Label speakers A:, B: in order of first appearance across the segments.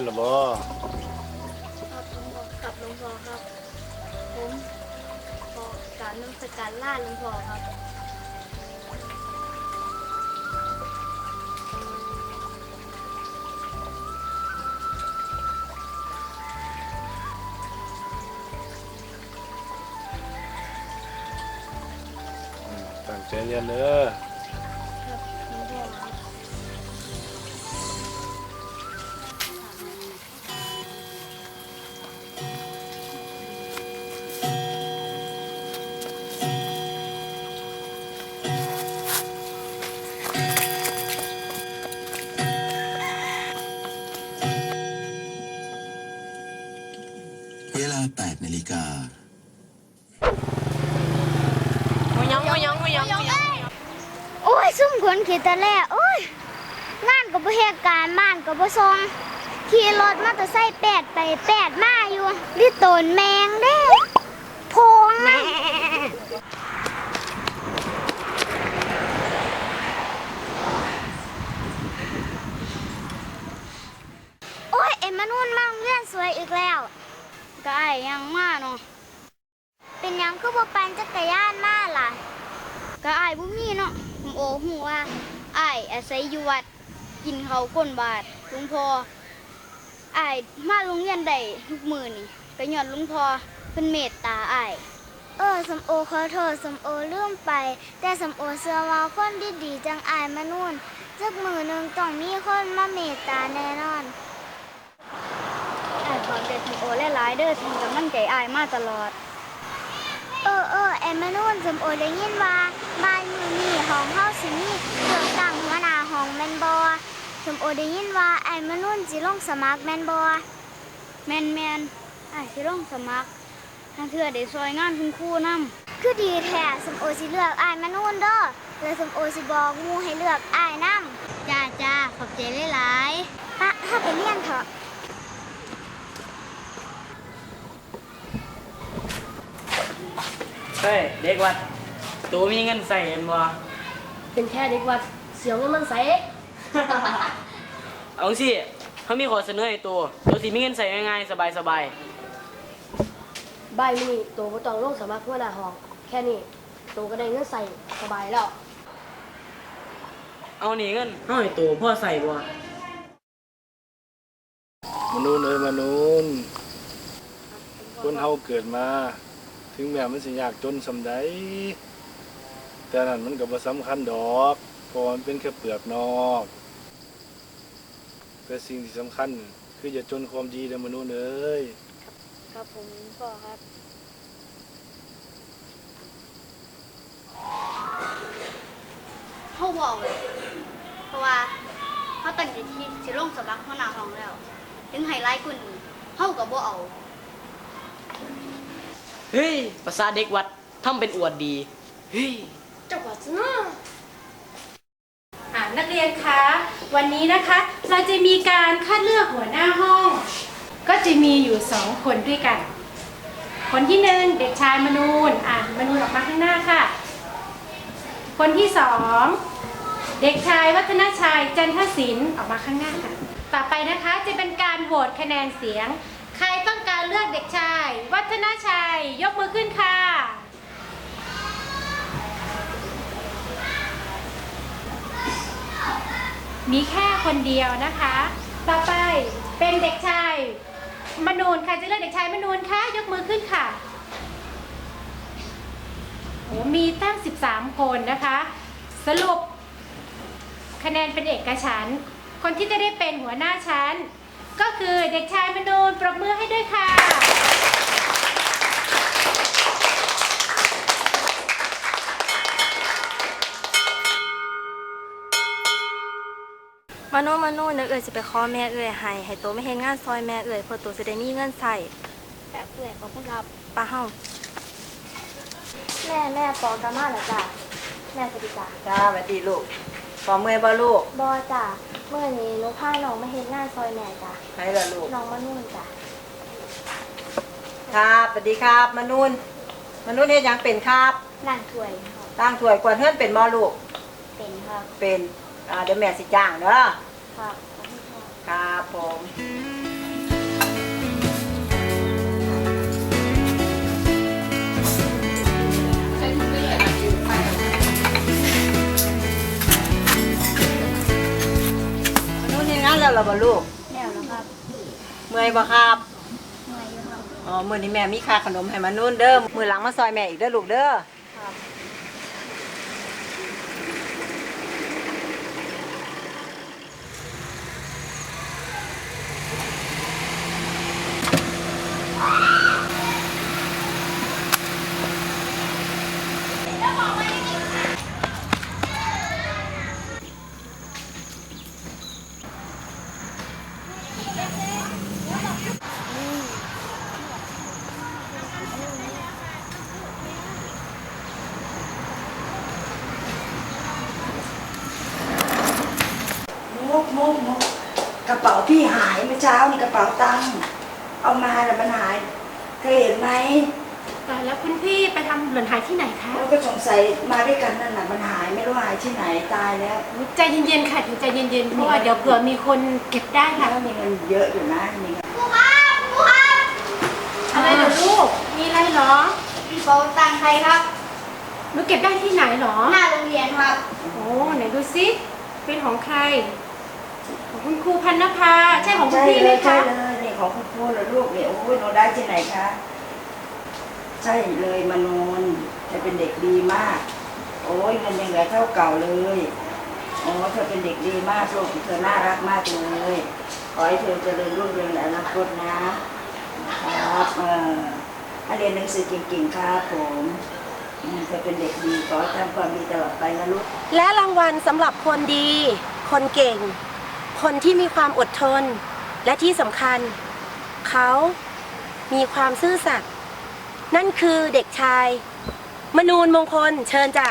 A: นสิไปโรงเรียนหรอบ่
B: ครับหลวงพ่อกับหลวงพ่อครับ ผมขอการนมัสการล่าหลวงพ่อครับ
A: อืมตั้งใจเรียนเด้อ
B: โอ้ยซุ่มขนขีดตะแล่โอ้ยงานกับเหตุการณ์บ้านกับบ่ทรงขี่รถมอเตอร์ไซค์แปดไปแปดมาอยู่ลิตนแมงเด้โพงนะโอ้ยเอ็มมานุ่นมาโรงเรียนสวยอีกแล้วก็ไอ้ยังมาเนาะเป็นหยังคือบ่ปั่นจักรยานมาล่ะ ก็ไอ้ายบ่มีเนาะผมโอ้หูว่าไอ้ายอาศัยอยู่วัดกินเขาก้นบาทลวงพอไอ้ายมาโรงเรียนได้ทุกมือนี่ก็ย้อนลวงพอเพิ่นเมตตาไอ้ายเออสมโอขอโทษสมโอลืมไป แต่สมโอเชื่อว่าคนดีๆจังไอ้ายมานุ่นสักมือหนึงต้องมีคนมาเมตตาแน่นอนอ้ายขอบใจสมโอและหลายเด้อที่กำลังใจอ้ายมาตลอด เออเออแอมมานุ่นสมโอได้ยินว่าบ้านมือนี่ห้องเฮาสิมีเครื่องตั้งหัวหน้าห้องแม่นบ่สมโอได้ยินว่าไอ้มานุ่นสิลงสมัครแม่นบ่แม่นแม่นอ้ายสิลงสมัครถ้าเทื่อได้ซอยงานคุณครูนำคือดีแท้สมโอสิเลือกอ้ายมานุ่นเด้อแล้วสมโอสิบอกหมู่ให้เลือกอ้ายนำจ้าจ้าขอบใจหลายๆปะถ้าไปเรียนเถอะ
C: เฮ้ยเด็กวัดตัวมีเงินใส่เห็นบ่
D: เป็นแค่เด็กวัดเสียงเงินมันใส
C: เอาสิเขามีขอเสนอให้ตัวตัวสิมีเงินใส่ง่ายๆสบาย
D: บ่ายนี้ตัวก็ต้องลงสมัครหัวหน้าห้องแค่นี้ตัวก็ได้เงินใส่สบายแล้ว
C: ๆเอานี่เงินเอาให้ตัวพ่อใส่บ่
A: มนุษย์เอ้ยมนุษย์คนเฮาเกิดมา ถึงแม้มันสิยากจนสำใดแต่นั่นมันก็บ่สำคัญดอกเพราะว่ามันเป็นแค่เปลือกนอกแต่สิ่งที่สำคัญ คืออย่าจนความดีเด้อมนุษย์เอ้ย
B: ครับผมพ่อครับ เขาบอกเลยเพราะว่าเขาตั้งใจที่จะลงสมัครหัวหน้าห้องแล้ว ถึงไฮไลท์กุนเขากับบ่เอา
C: เฮ้ยภาษาเด็กวัดทำเป็นอวดดี เฮ้ย
D: เจ้าวัดนะ
E: อ่านักเรียนคะ วันนี้นะคะ เราจะมีการคัดเลือกหัวหน้าห้อง ก็จะมีอยู่สองคนด้วยกัน คนที่หนึ่งเด็กชายมนูนอ่ามนูนออกมาข้างหน้าค่ะ คนที่สองเด็กชายวัฒนชัยจันทศิลป์ออกมาข้างหน้าค่ะ ต่อไปนะคะจะเป็นการโหวตคะแนนเสียง ใครต้องการ เลือกเด็กชาย วัฒนชัย ยกมือขึ้นค่ะ มีแค่คนเดียวนะคะ ต่อไปเป็นเด็กชาย มนูนใครจะเลือกเด็กชายมนูนคะยกมือขึ้นค่ะโอ้มีตั้ง 13 คนนะคะ สรุปคะแนนเป็นเอกฉัน คนที่จะได้เป็นหัวหน้าชั้น ก็คือเด็กชายมนูนปรบมือให้ด้วยค่ะ
F: มาโนมาโนเนื้อเอ่ยสิไปขอแม่เอ่ยให้ให้โตไม่เห็นงานซอยแม่เอ่ยเพื่อโตสิได้มีเงินใส่
B: แบบเอื่อยขอบคุณครับ
F: ป้าเฮา
B: แม่แม่ปอกามาเหรอจ้ะแม่สวัสดีจ้ะ
G: จ้าสวัสดีลูกพอเมื่อยบ่ลูก
B: บอจ้ะ เมื่อนี้หนูพาน้องมาเฮ็ดงานซอยแม่จ้ะ
G: ไหนล่ะลูก
B: น้องมานุ่นจ้ะ
G: ครับสวัสดีครับมนุนมนุนเฮ็ดหยังเป็นครับ
B: ร้านถ้วยครับ
G: ตั้งถ้วยกวาดเฮือนเป็นบ่ลูก
B: เป็นครับ
G: เป็นอ่าเดี๋ยวแม่สิจ้างเด้อ
B: ครับขอบคุณครับ
G: ครับผผมม แล้วเหรอบ่ลูก
B: แล้วแล้วครับ
G: เมื่อยบ่ครับ
B: เมื่อยอยู่ครับ
G: อ๋อ มื้อนี้แม่มีค่าขนมให้มานุ่นเด้อมื้อหลังมาซอยแม่อีกเด้อลูกเด้อ
H: มุกมุกมุกกระเป๋าพี่หาย เมื่อเช้านี่กระเป๋าตังค์เอามาแต่มันหายเคยเห็นไหม
E: แต่แล้วคุณพี่ไปทำหล่นหายที่ไหนคะ
H: เราก็สงสัยมาด้วยกันนั่นแหละมันหายไม่รู้หายที่ไหนตายแล้ว
E: ใจเย็นๆค่ะถึงใจเย็นๆเพราะว่าเดี๋ยวเผื่อมีคนเก็บได้ค่ะ
H: แล้วมีเงินเยอะอยู่นะมีเงิน
B: ครูครับครูครับ
E: อะไรเหรอลูกมีอะไรเหรอ
B: พี่เป๋าตังค์ใครครับ
E: หนูเก็บได้ที่ไหนเหรอ
B: หน้าโรงเรียนครับ
E: โอ้ไหนดูซิเป็นของใครของ คุณครูพันนภาใช่ของคุณ
H: ใช่
E: พี่ไห
H: เล
E: ม
H: ยใช่
E: คะ
H: เลยนี่ของคุณครูเหรอลูกเนี่ยโอ้ยเราได้ที่ไหนคะใช่เลยมนูนเธอเป็นเด็กดีมาก โอ้ยเงินยังเหลือเท่าเก่าเลยโอ้เธอเป็นเด็กดีมากลูกเธอน่ารักมากเลยขอให้เธอเจริญรุ่งเรืองในอนาคตนะครับเออให้เรียนหนังสือเก่งๆครับผมอืมเธอเป็นเด็กดีขอให้ทำความดีตลอดไปนะลูก
I: และรางวัลสำหรับคนดี คนเก่ง คนที่มีความอดทน และที่สำคัญ เขามีความซื่อสัตย์นั่นคือเด็กชาย มนูนมงคลเชิญจ้ะ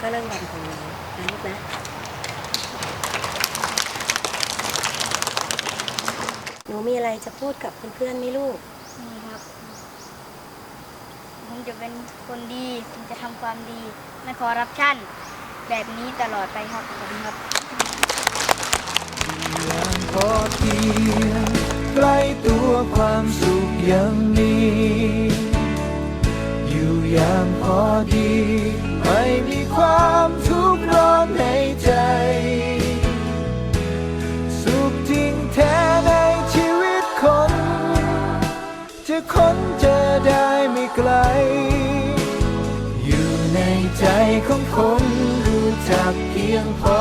I: ก็รางวัลของหนูนะลูกนะ หนูมีอะไรจะพูดกับเพื่อนๆไหมลูก
B: นี่ครับ ผมจะเป็นคนดี ผมจะทำความดี ไม่คอร์รัปชันแบบนี้ตลอดไปครับผมครับ
J: พอเพียงใกล้ตัวความสุขยังมี อยู่อย่างพอดี ไม่มีความทุกข์ร้อนในใจ ของคนรู้จักเพียงพอ